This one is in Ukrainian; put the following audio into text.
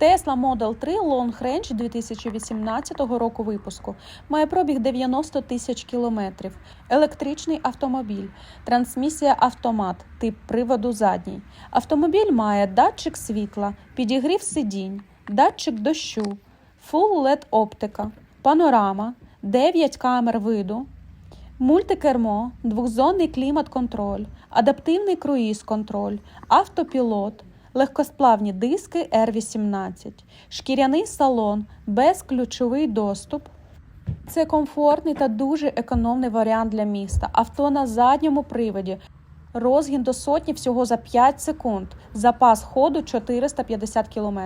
Tesla Model 3 Long Range 2018 року випуску має пробіг 90 тисяч кілометрів. Електричний автомобіль, трансмісія автомат, тип приводу задній. Автомобіль має датчик світла, підігрів сидінь, датчик дощу, Full LED оптика, панорама, 9 камер виду, мультикермо, двохзонний клімат-контроль, адаптивний круїз-контроль, автопілот, легкосплавні диски R18, шкіряний салон, безключовий доступ. Це комфортний та дуже економний варіант для міста. Авто на задньому приводі. Розгін до сотні всього за 5 секунд. Запас ходу 450 км.